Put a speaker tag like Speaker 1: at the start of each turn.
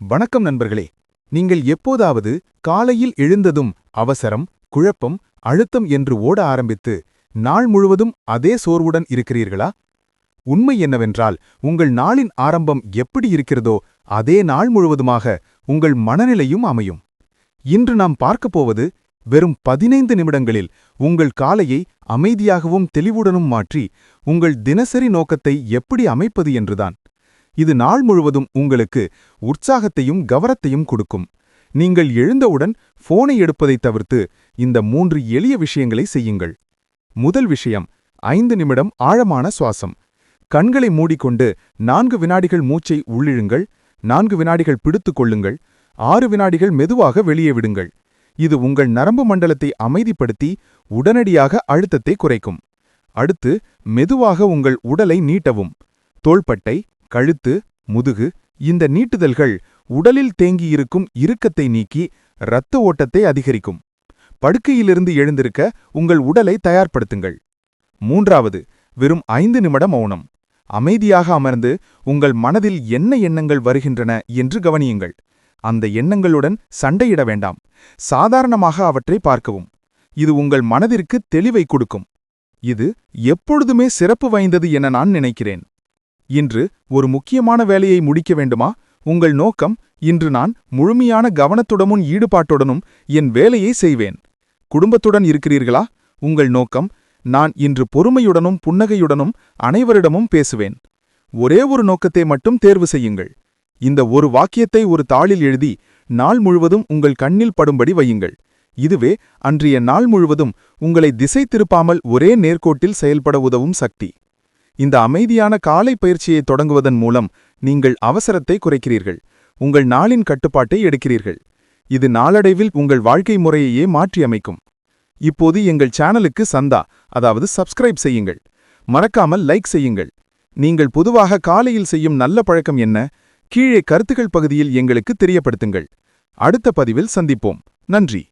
Speaker 1: வணக்கம் நண்பர்களே. நீங்கள் எப்போதாவது காலையில் எழுந்ததும் அவசரம் குழப்பம் அழுத்தம் என்று ஓட ஆரம்பித்து நாள் முழுவதும் அதே சோர்வுடன் இருக்கிறீர்களா? உண்மை என்னவென்றால் உங்கள் நாளின் ஆரம்பம் எப்படி இருக்கிறதோ அதே நாள் முழுவதுமாக உங்கள் மனநிலையும் அமையும். இன்று நாம் பார்க்கப் போவது வெறும் பதினைந்து நிமிடங்களில் உங்கள் காலையை அமைதியாகவும் தெளிவுடனும் மாற்றி உங்கள் தினசரி நோக்கத்தை எப்படி அமைப்பது என்றுதான். இது நாள் முழுவதும் உங்களுக்கு உற்சாகத்தையும் கவரத்தையும் கொடுக்கும். நீங்கள் எழுந்தவுடன் ஃபோனை எடுப்பதைத் தவிர்த்து இந்த மூன்று எளிய விஷயங்களை செய்யுங்கள். முதல் விஷயம் ஐந்து நிமிடம் ஆழமான சுவாசம். கண்களை மூடிக்கொண்டு நான்கு வினாடிகள் மூச்சை உள்ளிழுங்கள். நான்கு வினாடிகள் பிடித்துக் கொள்ளுங்கள். ஆறு வினாடிகள் மெதுவாக வெளியே விடுங்கள். இது உங்கள் நரம்பு மண்டலத்தை அமைதிப்படுத்தி உடனடியாக அழுத்தத்தை குறைக்கும். அடுத்து மெதுவாக உங்கள் உடலை நீட்டவும். தோள்பட்டை கழுத்து முதுகு இந்த நீட்டுதல்கள் உடலில் தேங்கியிருக்கும் இறுக்கத்தை நீக்கி இரத்த ஓட்டத்தை அதிகரிக்கும். படுக்கையிலிருந்து எழுந்திருக்க உங்கள் உடலை தயார்படுத்துங்கள். மூன்றாவது வெறும் ஐந்து நிமிட மௌனம். அமைதியாக அமர்ந்து உங்கள் மனதில் என்ன எண்ணங்கள் வருகின்றன என்று கவனியுங்கள். அந்த எண்ணங்களுடன் சண்டையிட வேண்டாம். சாதாரணமாக அவற்றை பார்க்கவும். இது உங்கள் மனதிற்கு தெளிவை கொடுக்கும். இது எப்பொழுதுமே சிறப்பு வாய்ந்தது என நான் நினைக்கிறேன். இன்று ஒரு முக்கியமான வேலையை முடிக்க வேண்டுமா? உங்கள் நோக்கம் இன்று நான் முழுமையான கவனத்துடனும் ஈடுபாட்டுடனும் என் வேலையை செய்வேன். குடும்பத்துடன் இருக்கிறீர்களா? உங்கள் நோக்கம் நான் இன்று பொறுமையுடனும் புன்னகையுடனும் அனைவரிடமும் பேசுவேன். ஒரே ஒரு நோக்கத்தை மட்டும் தேர்வு செய்யுங்கள். இந்த ஒரு வாக்கியத்தை ஒரு தாளில் எழுதி நாள் முழுவதும் உங்கள் கண்ணில் படும்படி வையுங்கள். இதுவே அன்றைய நாள் முழுவதும் உங்களை திசை திருப்பாமல் ஒரே நேர்கோட்டில் செயல்பட உதவும் சக்தி. இந்த அமைதியான காலை பயிற்சியை தொடங்குவதன் மூலம் நீங்கள் அவசரத்தை குறைக்கிறீர்கள். உங்கள் நாளின் கட்டுப்பாட்டை எடுக்கிறீர்கள். இது நாளடைவில் உங்கள் வாழ்க்கை முறையையே மாற்றியமைக்கும். இப்போது எங்கள் சேனலுக்கு சந்தா அதாவது சப்ஸ்கிரைப் செய்யுங்கள். மறக்காமல் லைக் செய்யுங்கள். நீங்கள் பொதுவாக காலையில் செய்யும் நல்ல பழக்கம் என்ன? கீழே கருத்துக்கள் பகுதியில் எங்களுக்கு தெரியப்படுத்துங்கள். அடுத்த பதிவில் சந்திப்போம். நன்றி.